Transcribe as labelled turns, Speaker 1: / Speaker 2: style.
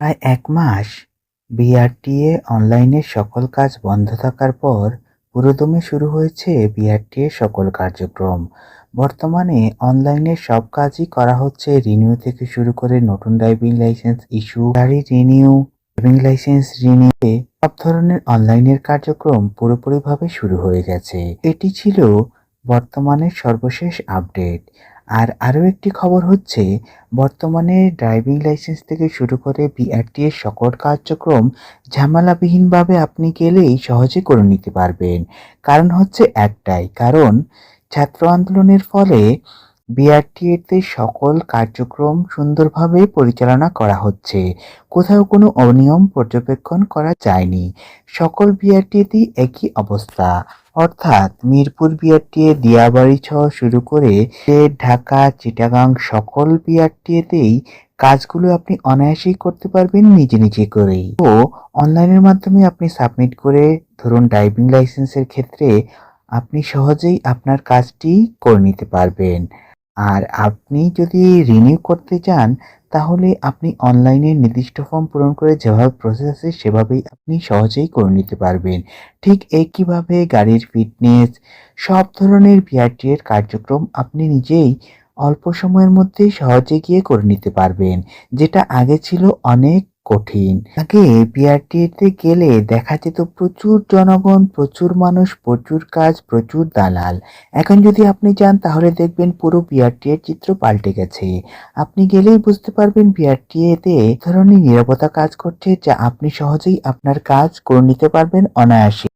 Speaker 1: প্রায় এক মাস বিআরটিএ অনলাইনের সকল কাজ বন্ধ থাকার পর পুরোদমে শুরু হয়েছে বিআরটিএ সকল কার্যক্রম। বর্তমানে অনলাইনে সব কাজই করা হচ্ছে, রিনিউ থেকে শুরু করে নতুন ড্রাইভিং লাইসেন্স ইস্যু, গাড়ি রিনিউ, ড্রাইভিং লাইসেন্স রিনিউ, সব ধরনের অনলাইনের কার্যক্রম পুরোপুরিভাবে শুরু হয়ে গেছে। এটি ছিল বর্তমানের সর্বশেষ আপডেট। আর আরও একটি খবর হচ্ছে, বর্তমানে ড্রাইভিং লাইসেন্স থেকে শুরু করে বিআরটি এর সকল কার্যক্রম ঝামেলাবিহীনভাবে আপনি গেলেই সহজে করে নিতে পারবেন। কারণ হচ্ছে একটাই, কারণ ছাত্র আন্দোলনের ফলে বিআরটিএতে সকল কার্যক্রম সুন্দরভাবে পরিচালনা করা হচ্ছে। কোথাও কোনো অনিয়ম পর্যবেক্ষণ করা যায়নি। সকল বিআরটিএতেই একই অবস্থা। অর্থাৎ মিরপুর বিআরটিএ দিয়াবাড়ি সহ শুরু করে ঢাকা, চিটাগাং সকল বিআরটিএতেই কাজগুলো আপনি অনায়াসেই করতে পারবেন নিজে নিজে করেই। তো অনলাইনের মাধ্যমে আপনি সাবমিট করে ধরুন ড্রাইভিং লাইসেন্সের ক্ষেত্রে আপনি সহজেই আপনার কাজটি করে নিতে পারবেন। আর আপনি যদি রিনিউ করতে চান, তাহলে আপনি অনলাইনে নির্দিষ্ট ফর্ম পূরণ করে যেভাবে প্রসেস আছে, সেভাবেই আপনি সহজেই করে নিতে পারবেন। ঠিক একইভাবে গাড়ির ফিটনেস সব ধরনের বিআরটি এর কার্যক্রম আপনি নিজেই অল্প সময়ের মধ্যে সহজে গিয়ে করে নিতে পারবেন। যেটা আগে ছিল অনেক কঠিন। আগে বিআরটিতে গেলে দেখা যেত প্রচুর জনগণ, প্রচুর মানুষ, প্রচুর কাজ, প্রচুর দালাল। এখন যদি আপনি যান, তাহলে দেখবেন পুরো বিআরটি এর চিত্র পাল্টে গেছে। আপনি গেলেই বুঝতে পারবেন পিআরটিএতে ধরনের নিরাপত্তা কাজ করছে, যা আপনি সহজেই আপনার কাজ করে নিতে পারবেন অনায়াসে।